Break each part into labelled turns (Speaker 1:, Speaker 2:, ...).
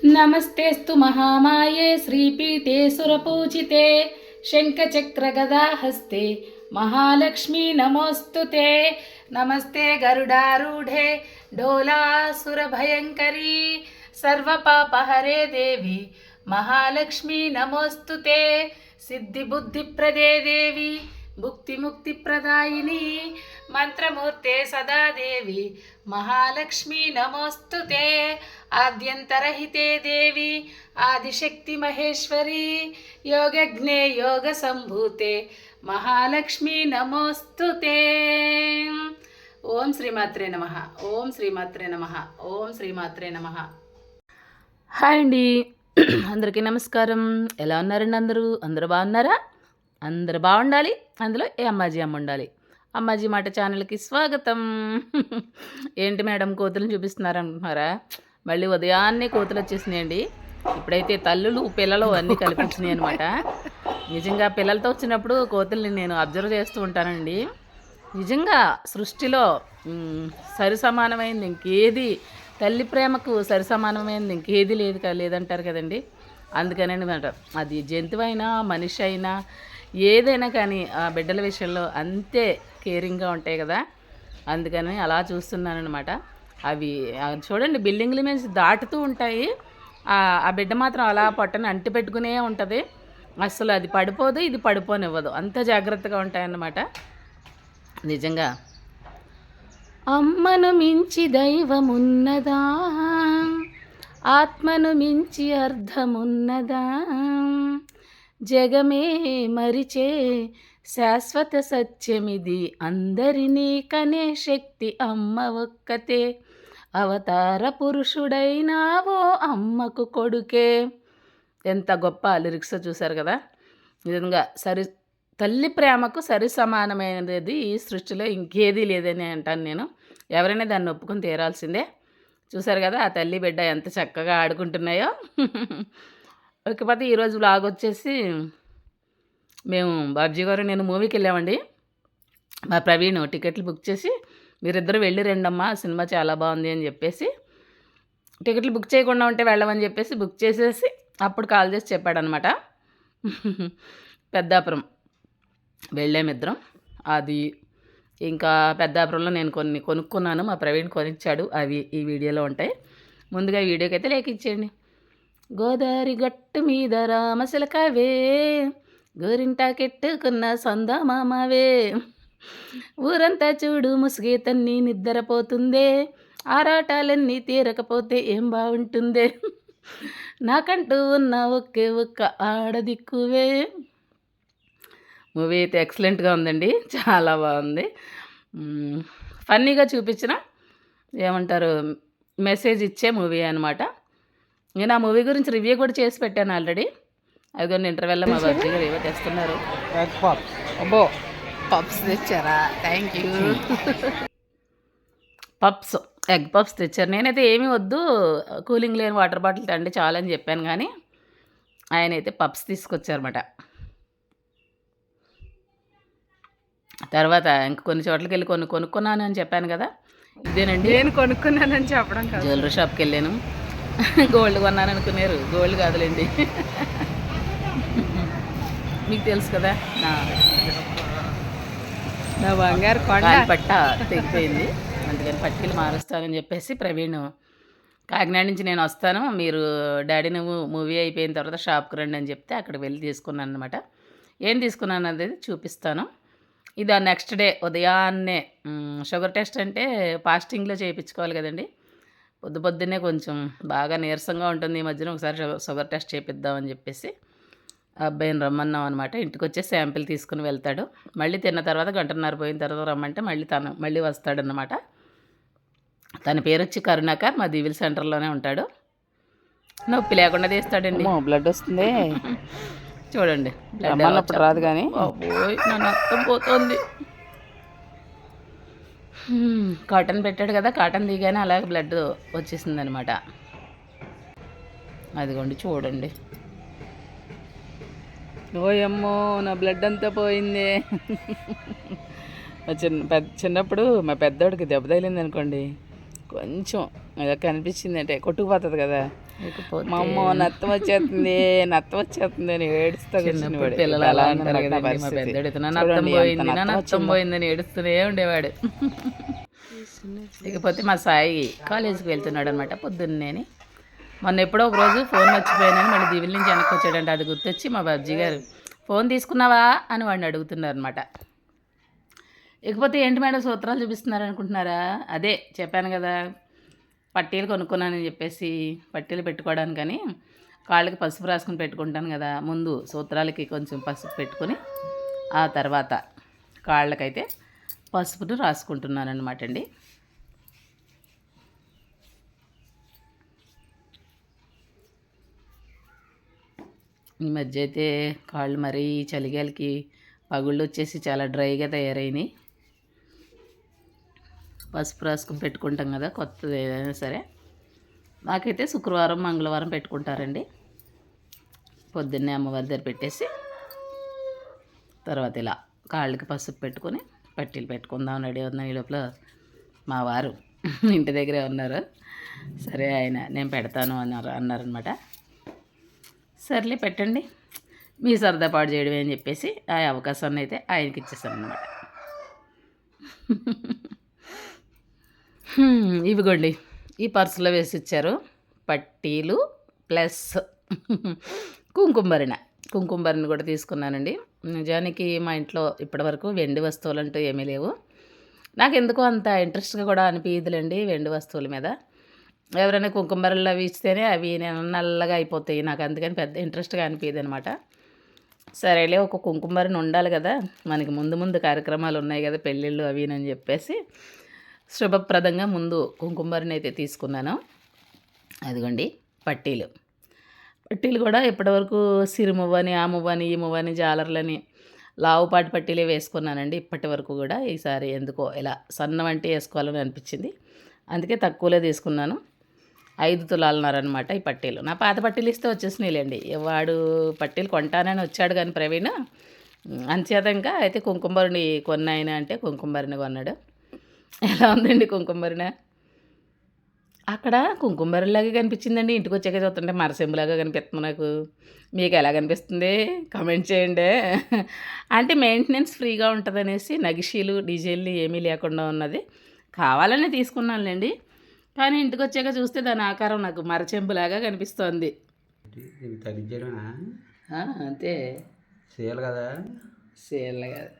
Speaker 1: నమస్తేస్తు మహామాయే శ్రీపీఠే సురపూజితే శంఖచక్రగదాహస్తే మహాలక్ష్మీ నమోస్తు తే నమస్తే గరుడారూఢే డోలాసురభయంకరీ సర్వపాపహరే దేవి మహాలక్ష్మీ నమోస్తు తే సిద్ధిబుద్ధిప్రదే దేవి భుక్తిముక్తిప్రదాయిని మంత్రమూర్తే సదాదేవి మహాలక్ష్మీ నమోస్తు ఆద్యంతరహితే దేవి ఆదిశక్తి మహేశ్వరి యోగజ్ఞే యోగ సంభూతే మహాలక్ష్మి నమోస్తుతే ఓం శ్రీమాత్రే నమ ఓం శ్రీమాత్రే నమ ఓం శ్రీమాత్రే నమ హాయ్ అండి అందరికీ నమస్కారం. ఎలా ఉన్నారండి అందరూ? అందరూ బాగున్నారా? అందరూ బాగుండాలి. అందులో ఏ అమ్మాజీ అమ్మ ఉండాలి? అమ్మాజీ మాట ఛానల్కి స్వాగతం. ఏంటి మేడం కోతులను చూపిస్తున్నారంటున్నారా మళ్ళీ ఉదయాన్నే కోతులు వచ్చేసినాయండి. ఇప్పుడైతే తల్లులు పిల్లలు అన్నీ కల్పించినాయి అనమాట నిజంగా పిల్లలతో వచ్చినప్పుడు కోతుల్ని నేను అబ్జర్వ్ చేస్తూ ఉంటానండి. నిజంగా సృష్టిలో సరిసమానమైంది సరి సమానమైంది ఇంకేది తల్లి ప్రేమకు సరి సమానమైంది ఇంకేది లేదు లేదంటారు కదండి. అందుకనండి మాట అది జంతువైనా మనిషి అయినా ఏదైనా కానీ ఆ బిడ్డల విషయంలో అంతే కేరింగ్గా ఉంటాయి కదా. అందుకని అలా చూస్తున్నాను అనమాట అవి చూడండి బిల్డింగ్ల మీద దాటుతూ ఉంటాయి. ఆ బిడ్డ మాత్రం అలా పొట్టని అంటి పెట్టుకునే ఉంటుంది. అసలు అది పడిపోదు ఇది పడిపోనివ్వదు. అంత జాగ్రత్తగా ఉంటాయన్నమాట. నిజంగా. అమ్మను మించి దైవమున్నదా? ఆత్మను మించి అర్థమున్నదా జగమే మరిచే శాశ్వత సత్యమిది. అందరినీ కనే శక్తి అమ్మ ఒక్కతే. అవతార పురుషుడైనావో అమ్మకు కొడుకే. ఎంత గొప్ప లిరిక్స్ చూశారు కదా. నిజంగా సరి తల్లి ప్రేమకు సరి సమానమైనది ఈ సృష్టిలో ఇంకేదీ లేదని అంటాను నేను. ఎవరైనా దాన్ని ఒప్పుకొని తీరాల్సిందే. చూశారు కదా ఆ తల్లి బిడ్డ ఎంత చక్కగా ఆడుకుంటున్నాయో. ఇకపోతే ఈరోజు బ్లాగ్ వచ్చేసి మేము బాబ్జీ గారు నేను మూవీకి వెళ్ళామండి. మా ప్రవీణ్ టికెట్లు బుక్ చేసి మీరిద్దరు వెళ్ళి రండమ్మా సినిమా చాలా బాగుంది అని చెప్పేసి టికెట్లు బుక్ చేయకుండా ఉంటే వెళ్ళమని చెప్పేసి బుక్ చేసేసి అప్పుడు కాల్ చేసి చెప్పాడనమాట. పెద్దాపురం వెళ్ళామిద్దరం అది ఇంకా పెద్దాపురంలో నేను కొన్ని కొనుక్కున్నాను మా ప్రవీణ్ కొనిచ్చాడు అవి ఈ వీడియోలో ఉంటాయి. ముందుగా ఈ వీడియోకి అయితే లేఖ ఇచ్చేయండి. గోదావరి గట్టు మీద రామశిలకవే గోరింటాకెట్టుకున్న సొంద మామవే. ఊరంతా చూడు ముసుగే తన్ని నిద్రపోతుందే ఆరాటాలన్నీ తీరకపోతే ఏం బాగుంటుందే నాకంటూ ఉన్న ఒకే ఒక్క ఆడదిక్కువే. మూవీ అయితే ఎక్సలెంట్గా ఉందండి. చాలా బాగుంది ఫన్నీగా చూపించిన ఏమంటారు మెసేజ్ ఇచ్చే మూవీ అనమాట నేను ఆ మూవీ గురించి రివ్యూ కూడా చేసి పెట్టాను ఆల్రెడీ. అదిగోండి ఇంటర్వెల్లో మా బాబీ గారు ఏవో తెస్తున్నారు.
Speaker 2: ఎగ్ పాప్
Speaker 1: అబ్బో! పప్స్ తెచ్చారా? Thank you puffs egg puffs తెచ్చారు. నేనైతే ఏమీ వద్దు కూలింగ్ లేని వాటర్ బాటిల్ తండి చాలని చెప్పాను కానీ ఆయన అయితే పప్స్ తీసుకొచ్చారన్నమాట. తర్వాత ఇంక కొన్ని చోట్లకి వెళ్ళి కొన్ని కొనుక్కున్నాను అని చెప్పాను కదా ఇదేనండి.
Speaker 2: నేను కొనుక్కున్నానని చెప్పడం కాదు.
Speaker 1: జ్యువెలరీ షాప్కి వెళ్ళాను. గోల్డ్ కొన్నాను అనుకున్నారు. గోల్డ్ కాదులేండి. మీకు తెలుసు కదా? నా
Speaker 2: నా బంగారు కొండ.
Speaker 1: పట్ట తెగిపోయింది. అందుకని పట్టుకెళ్ళి మారుస్తానని చెప్పేసి ప్రవీణ్ కాకినాడ నుంచి నేను వస్తాను. మీరు డాడీ నువ్వు మూవీ అయిపోయిన తర్వాత షాప్కి రండి అని చెప్తే అక్కడికి వెళ్ళి తీసుకున్నాను అనమాట ఏం తీసుకున్నాను అనేది చూపిస్తాను. ఇది ఆ నెక్స్ట్ డే ఉదయాన్నే షుగర్ టెస్ట్ అంటే ఫాస్టింగ్లో చేయించుకోవాలి కదండి. పొద్దు పొద్దున్నే కొంచెం బాగా నీరసంగా ఉంటుంది ఈ మధ్యన ఒకసారి షుగర్- టెస్ట్ చేపిద్దామని చెప్పేసి అబ్బాయిని రమ్మన్నాం అనమాట ఇంటికి వచ్చి శాంపిల్ తీసుకుని వెళ్తాడు. మళ్ళీ తిన్న తర్వాత గంటన్నర పోయిన తర్వాత రమ్మంటే మళ్ళీ తను మళ్ళీ వస్తాడనమాట తన పేరు వచ్చి కరుణాకర్ మా దివిల్ సెంటర్లోనే ఉంటాడు. నొప్పి లేకుండా తీస్తాడండి.
Speaker 2: బ్లడ్ వస్తుంది.
Speaker 1: చూడండి
Speaker 2: రమ్మన్నప్పుడు రాదు కానీ
Speaker 1: నా రక్తం పోతుంది. కాటన్ పెట్టాడు కదా కాటన్ దిగానే అలాగే బ్లడ్ వచ్చేసింది అనమాట అదిగోండి చూడండి.
Speaker 2: ఓయమ్మో నా బ్లడ్ అంతా పోయింది. చిన్న పెద్ద చిన్నప్పుడు మా పెద్దోడికి దెబ్బ తగిలింది అనుకోండి కొంచెం ఇలా కనిపించింది అంటే కొట్టుకుపోతుంది కదా. మా అమ్మ నత్తం వచ్చేస్తుంది నత్తం వచ్చేస్తుంది అని ఏడుస్తా
Speaker 1: చిన్నప్పుడు పిల్లలు అలా అంటారు కదండి మా పెద్దోడు ఇతను నా నత్తం పోయింది నా నత్తం పోయిందని ఏడుస్తూనే ఉండేవాడు. ఇకపోతే మా సాయి కాలేజీకి వెళ్తున్నాడు అనమాట పొద్దున్నేని. మొన్న ఎప్పుడో ఒక రోజు ఫోన్ మర్చిపోయానని మళ్ళీ దివిల నుంచి వెనక్కి వచ్చాడంటే అది గుర్తొచ్చి మా బాబ్జీ గారు. ఫోన్ తీసుకున్నావా? అని వాడిని అడుగుతున్నారు అనమాట ఇకపోతే ఏంటి మేడం సూత్రాలు చూపిస్తున్నారు అనుకుంటున్నారా? అదే చెప్పాను కదా పట్టీలు కొనుక్కున్నానని చెప్పేసి పట్టీలు పెట్టుకోవడానికని కాళ్ళకి పసుపు రాసుకుని పెట్టుకుంటాను కదా ముందు సూత్రాలకి కొంచెం పసుపు పెట్టుకొని ఆ తర్వాత కాళ్ళకైతే పసుపును రాసుకుంటున్నాను అనమాట అండి. ఈ మధ్య అయితే కాళ్ళు మరీ చలిగాలికి పగుళ్ళు వచ్చేసి చాలా డ్రైగా తయారైనాయి. పసుపు రాసుకుని పెట్టుకుంటాం కదా కొత్తది ఏదైనా సరే. నాకైతే శుక్రవారం మంగళవారం పెట్టుకుంటారండి. పొద్దున్నే అమ్మవారి దగ్గర పెట్టేసి తర్వాత ఇలా కాళ్ళకి పసుపు పెట్టుకొని పట్టీలు పెట్టుకుందాం రెడీ ఉన్నాం ఈ లోపల మా వారు. ఇంటి దగ్గరే ఉన్నారు సరే ఆయన నేను పెడతాను అన్నారు అన్నారనమాట సర్లే పెట్టండి. మీ సరదా పాడు చేయడమే అని చెప్పేసి ఆ అవకాశాన్ని అయితే ఆయనకి ఇచ్చేసాను అనమాట ఇవిగోండి. ఈ పర్సులో వేసి ఇచ్చారు పట్టీలు ప్లస్ కుంకుమరిన. కుంకుమరిని కూడా తీసుకున్నానండి. నిజానికి మా ఇంట్లో ఇప్పటివరకు వెండి వస్తువులు అంటూ ఏమీ లేవు. నాకు ఎందుకో అంత ఇంట్రెస్ట్గా కూడా అనిపించదులేండి వెండి వస్తువుల మీద. ఎవరైనా కుంకుమరలు అవి ఇస్తేనే అవి నేను నల్లగా అయిపోతాయి. నాకు అందుకని పెద్ద ఇంట్రెస్ట్గా అనిపించదు అనమాట సరేలే ఒక కుంకుమరిని ఉండాలి కదా. మనకి ముందు ముందు కార్యక్రమాలు ఉన్నాయి కదా పెళ్ళిళ్ళు అవి అని చెప్పేసి శుభప్రదంగా ముందు కుంకుమరిని అయితే తీసుకున్నాను. అదిగోండి పట్టీలు. పట్టీలు కూడా ఇప్పటివరకు సిరిమువ్వని ఆ మువ్వని ఈ మువ్వని జాలర్లని లావుపాటి పట్టీలే వేసుకున్నానండి. ఇప్పటి వరకు కూడా ఈసారి ఎందుకో ఇలా సన్న వంటి వేసుకోవాలని అనిపించింది. అందుకే తక్కువలో తీసుకున్నాను. ఐదు తులాలన్నారనమాట ఈ పట్టీలు. నా పాత పట్టీలు ఇస్తే వచ్చేసినాయిలేండి. వాడు పట్టీలు కొంటానని వచ్చాడు కానీ ప్రవీణ్ అంచేతంగా ఇంకా అయితే కుంకుమరిని కొన్నాయన అంటే కుంకుమరిని కొన్నాడు. ఎలా ఉందండి కుంకుమరిన? అక్కడ కుంకుమరిలాగా కనిపించిందండి. ఇంటికి వచ్చాక చూస్తుంటే మరసెంబులాగా కనిపిస్తుంది నాకు. మీకు ఎలా కనిపిస్తుంది? కమెంట్ చేయండి. అంటే మెయింటెనెన్స్ ఫ్రీగా ఉంటుందనేసి నగిషీలు డీజేలు ఏమీ లేకుండా ఉన్నది. కావాలని తీసుకున్నానులేండి. కానీ ఇంటికి వచ్చాక చూస్తే దాని ఆకారం నాకు మరచెంపులాగా కనిపిస్తోంది. అంతే.
Speaker 3: చేయాలి కదా?
Speaker 1: సేల్ కాదు.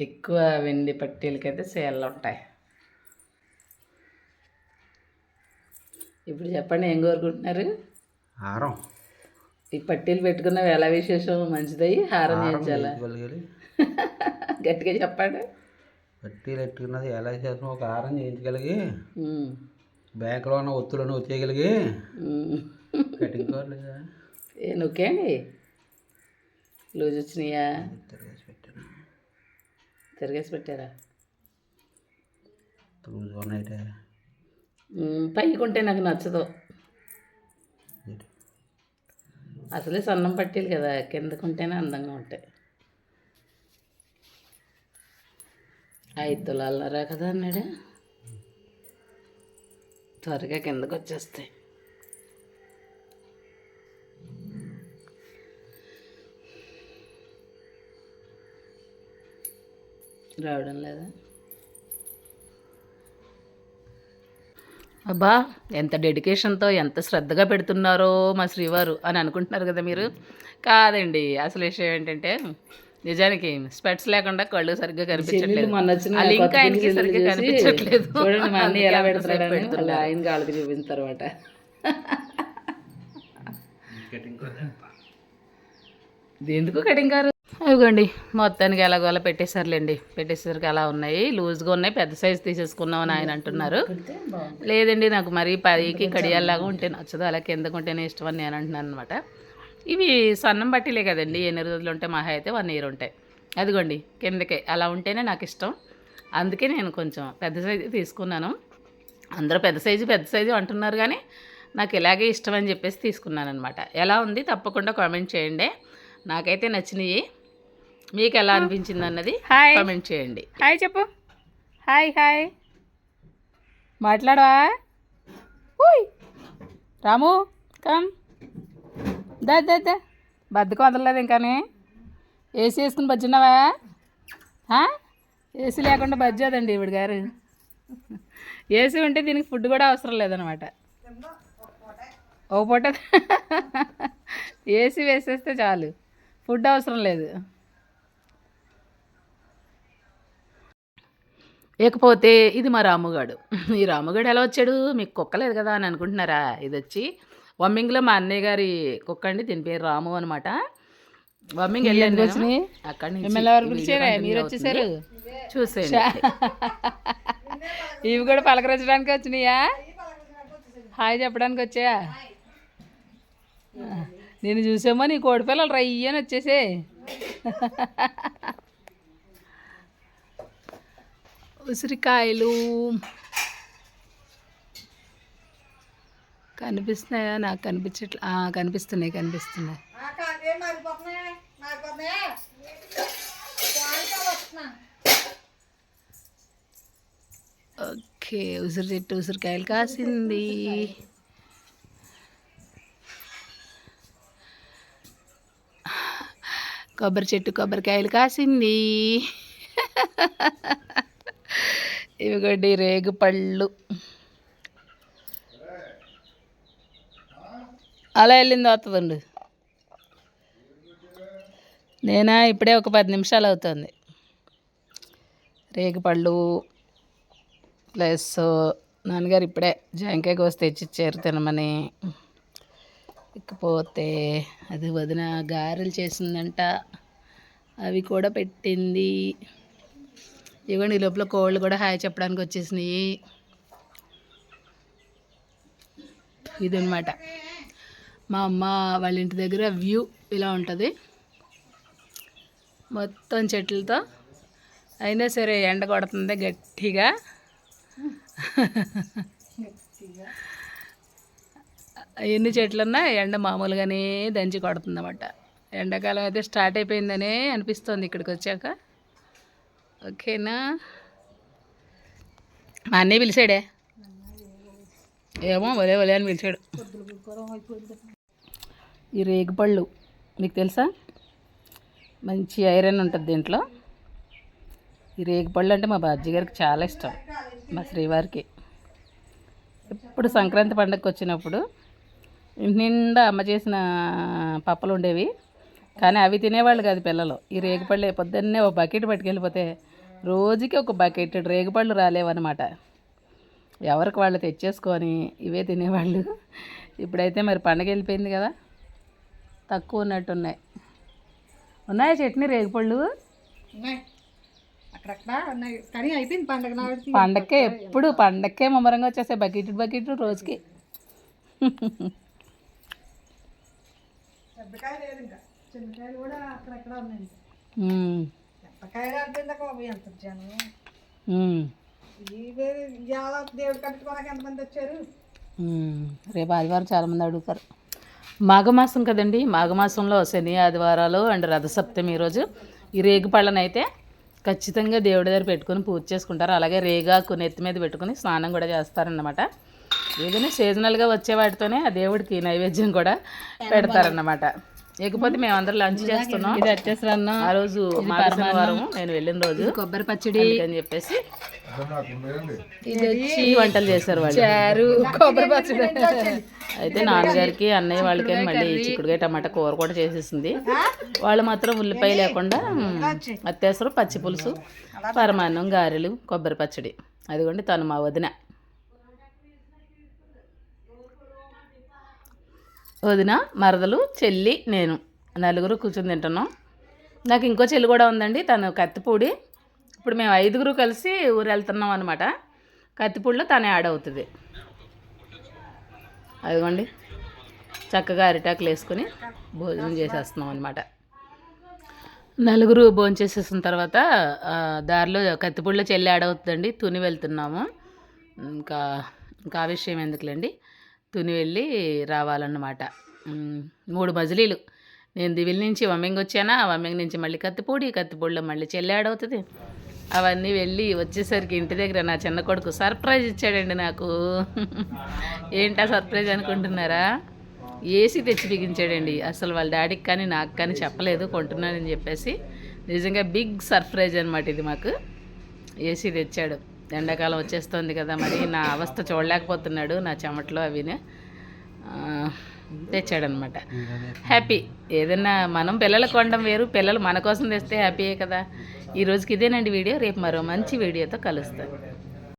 Speaker 1: ఎక్కువ వెండి పట్టీలకైతే సేళ్ళు ఉంటాయి. ఇప్పుడు చెప్పండి ఏం కోరుకుంటున్నారు?
Speaker 3: హారం.
Speaker 1: ఈ పట్టీలు పెట్టుకున్న ఎలా విశేషం? మంచిదయ్యి? హారం చేయించాలా? గట్టిగా చెప్పండి.
Speaker 3: పట్టీలు ఎట్టుకున్నది ఎలా చేస్తాం ఒక హారం చేయించగలిగి బ్యాంకులో ఉన్న ఒత్తులను వచ్చేయగలిగి. కటింగ్
Speaker 1: ఏ నొక్కేయండి. లూజ్ వచ్చినాయా
Speaker 3: తిరగేసి పెట్టాను.
Speaker 1: తిరగేసి పెట్టారా?
Speaker 3: లూజ్ ఉన్నాయిటే
Speaker 1: పైకి ఉంటే నాకు నచ్చదు. అసలే సన్నం పట్టీలు కదా కిందకుంటేనే అందంగా ఉంటాయి. ఐదు తులాలరా కదా అన్నాడు? త్వరగా కిందకు వచ్చేస్తాయి రావడం లేదా? అబ్బా ఎంత డెడికేషన్తో ఎంత శ్రద్ధగా పెడుతున్నారో మా శ్రీవారు అని అనుకుంటున్నారు కదా మీరు? కాదండి అసలు విషయం ఏంటంటే నిజానికి స్పెట్స్ లేకుండా కళ్ళు సరిగ్గా కనిపించట్లేదు. లింక్ ఆయనకి సరిగ్గా కనిపించట్లేదు. చూడండి మా అన్ని ఎలా పెడతాడు ఆయన కాళ్ళకి చూపిస్తారు అనమాట
Speaker 3: కటింగ్
Speaker 1: ఎందుకు కటింగ్ కారు అదిగోండి మొత్తానికి ఎలాగోలా పెట్టేశారులేండి. పెట్టేసరికి అలా ఉన్నాయి. లూజ్గా ఉన్నాయి పెద్ద సైజు తీసేసుకున్నామని ఆయన అంటున్నారు. లేదండి నాకు మరీ పైకి కడియాల్లాగా ఉంటే నచ్చదు. అలా కిందకు ఉంటేనే ఇష్టం అని నేను అంటున్నాను అనమాట. ఇవి సన్నం బట్టీలే కదండి. ఎన్ని రోజులు ఉంటే మహా అయితే వన్ ఇయర్ ఉంటాయి. అదిగోండి కిందకే. అలా ఉంటేనే నాకు ఇష్టం. అందుకే నేను కొంచెం పెద్ద సైజు తీసుకున్నాను. అందరూ పెద్ద సైజు పెద్ద సైజు అంటున్నారు కానీ నాకు ఇలాగే ఇష్టం అని చెప్పేసి తీసుకున్నాను అనమాట ఎలా ఉంది తప్పకుండా కామెంట్ చేయండి. నాకైతే నచ్చినాయి. మీకు ఎలా అనిపించింది అన్నది
Speaker 2: హాయ్.
Speaker 1: కామెంట్ చేయండి.
Speaker 2: హాయ్ చెప్పు. Hi hi. మాట్లాడవా?
Speaker 1: రాము కమ్. దా దా దా. బద్దకం వదలలేదు ఇంకానే. ఏసీ వేసుకుని బజ్జున్నావా? ఏసీ లేకుండా బజ్జోదండి ఈవిడ గారు. ఏసీ ఉంటే దీనికి ఫుడ్ కూడా అవసరం లేదనమాట. ఓ పూట. ఏసీ వేసేస్తే చాలు. ఫుడ్ అవసరం లేదు. ఇకపోతే ఇది మా రాముగాడు. ఈ రాముగాడు ఎలా వచ్చాడు? మీకు కుక్క లేదు కదా అని అనుకుంటున్నారా? ఇది వచ్చి వమ్మింగ్లో మా అన్నయ్య గారి కుక్క అండి దీని పేరు రాము అనమాట వమ్మింగ్ వెళ్ళాను అక్కడి నుంచి? చూసేయండి.
Speaker 2: ఇవి కూడా పలకరించడానికి వచ్చినాయా? హాయ్ చెప్పడానికి వచ్చాయా? నేను చూసామో నీ కోడి పిల్లలు రయ్యని వచ్చేసే.
Speaker 1: ఉసిరికాయలు కనిపిస్తున్నాయా? నాకు కనిపించట్లే. కనిపిస్తున్నాయి కనిపిస్తున్నాయి. ఓకే ఉసిరి చెట్టు ఉసిరికాయలు కాసింది. కొబ్బరి చెట్టు కొబ్బరికాయలు కాసింది. ఇవిగోండి రేగు పళ్ళు అలా వెళ్ళింది వస్తుందండి నేనా ఇప్పుడే ఒక పది నిమిషాలు అవుతుంది. రేగుపళ్ళు ప్లస్ నాన్నగారు ఇప్పుడే జాంకాయ కోసి తెచ్చిచ్చారు తినమని. ఇకపోతే అది వదిన గారెలు చేసిందంట. అవి కూడా పెట్టింది. ఇవ్వండి ఈ లోపల కోళ్ళు కూడా హాయ్ చెప్పడానికి వచ్చేసినాయి. ఇదనమాట మా అమ్మ వాళ్ళ ఇంటి దగ్గర వ్యూ ఇలా ఉంటుంది. మొత్తం చెట్లతో అయినా సరే ఎండ కొడుతుంది గట్టిగా. ఎన్ని చెట్లున్నా ఎండ మామూలుగానే దంచి కొడుతుంది అన్నమాట ఎండాకాలం అయితే స్టార్ట్ అయిపోయిందనే అనిపిస్తుంది ఇక్కడికి వచ్చాక. ఓకేనా? మా అన్నయ్య పిలిచాడే? ఏమో ఒలే ఒలే అని పిలిచాడు. ఈ రేగుపళ్ళు మీకు తెలుసా? మంచి ఐరన్ ఉంటుంది దీంట్లో. ఈ రేగుపళ్ళు అంటే మా బాజ్జీ గారికి చాలా ఇష్టం మా శ్రీవారికి. ఎప్పుడు సంక్రాంతి పండగకి వచ్చినప్పుడు ఇంటి నిండా అమ్మ చేసిన పప్పలు ఉండేవి కానీ అవి తినేవాళ్ళు కాదు పిల్లలు. ఈ రేగుపళ్ళు పొద్దున్నే ఒక బకెట్ పట్టుకెళ్ళిపోతే రోజుకి ఒక బకెట్ రేగుపళ్ళు రాలేవన్నమాట. ఎవరికి వాళ్ళు తెచ్చేసుకొని ఇవే తినేవాళ్ళు. ఇప్పుడైతే మరి పండగ వెళ్ళిపోయింది కదా. తక్కువ ఉన్నట్టున్నాయి ఉన్నాయా. చట్నీ రేగుపళ్ళు?
Speaker 4: ఉన్నాయి. పండగ నాడు.
Speaker 1: పండక్కే ఎప్పుడు పండక్కే ముమ్మరంగా వచ్చేస్తాయి బకెట్ బకెట్ రోజుకి. రేపు ఆదివారం చాలామంది అడుగుతారు. మాఘమాసం కదండి. మాఘమాసంలో శని ఆదివారాలు అండ్ రథసప్తమి రోజు ఈ రేగు పళ్ళనైతే ఖచ్చితంగా దేవుడి దగ్గర పెట్టుకొని పూజ చేసుకుంటారు. అలాగే రేగాకు నెత్తి మీద పెట్టుకొని స్నానం కూడా చేస్తారన్నమాట. ఏదైనా సీజనల్గా వచ్చే వాటితోనే ఆ దేవుడికి నైవేద్యం కూడా పెడతారన్నమాట. ఇకపోతే మేమందరం లంచ్ చేస్తున్నాం.
Speaker 2: ఇది వచ్చేసరి అన్నం
Speaker 1: ఆ రోజు శనివారం నేను వెళ్ళిన రోజు.
Speaker 2: కొబ్బరి పచ్చడి.
Speaker 1: అని చెప్పేసి
Speaker 2: ఇది వచ్చి
Speaker 1: ఈ వంటలు చేశారు వాళ్ళు.
Speaker 2: చారు కొబ్బరి పచ్చడి.
Speaker 1: అయితే నాన్నగారికి అన్నయ్య వాళ్ళకి మళ్ళీ చిక్కుడుకాయ టమాటా కూర కూడా చేసేసింది. వాళ్ళు మాత్రం ఉల్లిపాయ లేకుండా అత్యవసరం పచ్చి పులుసు పరమాన్నం గారెలు కొబ్బరి పచ్చడి. అదిగోండి తను మా వదిన. వదిన మరదలు చెల్లి నేను. నలుగురు కూర్చొని తింటున్నాం. నాకు ఇంకో చెల్లి కూడా ఉందండి. తను కత్తిపూడి. ఇప్పుడు మేము ఐదుగురు కలిసి ఊరు వెళ్తున్నాం అనమాట కత్తిపూడిలో తనే యాడ్ అవుతుంది. అదిగోండి. చక్కగా అరిటాకులు వేసుకొని భోజనం చేసేస్తున్నాం అనమాట నలుగురు భోజనం చేసేసిన తర్వాత దారిలో కత్తిపూడిలో చెల్లి యాడ్ అవుతుందండి. తుని వెళ్తున్నాము. ఇంకా ఇంకా ఆ విషయం ఎందుకులేండి? తుని వెళ్ళి రావాలన్నమాట. మూడు మజిలీలు. నేను దివిల నుంచి వమ్మింగ్ వచ్చానా? వమ్మింగ్ నుంచి మళ్ళీ కత్తిపూడి కత్తిపూడిలో మళ్ళీ చెల్లి అవన్నీ వెళ్ళి వచ్చేసరికి ఇంటి దగ్గర నా చిన్న కొడుకు సర్ప్రైజ్ ఇచ్చాడండి నాకు. ఏంటా సర్ప్రైజ్ అనుకుంటున్నారా? ఏసీ తెచ్చి బిగించాడండి. అసలు వాళ్ళ డాడీకి కానీ నాకు కానీ చెప్పలేదు కొంటున్నానని చెప్పేసి. నిజంగా బిగ్ సర్ప్రైజ్ అనమాట ఇది మాకు. ఏసీ తెచ్చాడు. ఎండాకాలం వచ్చేస్తుంది కదా మరి నా అవస్థ చూడలేకపోతున్నాడు నా చెమటలో అవిని. తెచ్చాడనమాట. హ్యాపీ ఏదైనా మనం పిల్లలకు కొనడం వేరు పిల్లలు మన కోసం తెస్తే హ్యాపీయే కదా. ఈ రోజుకి ఇదేనండి వీడియో రేపు మరో మంచి వీడియోతో కలుస్తాను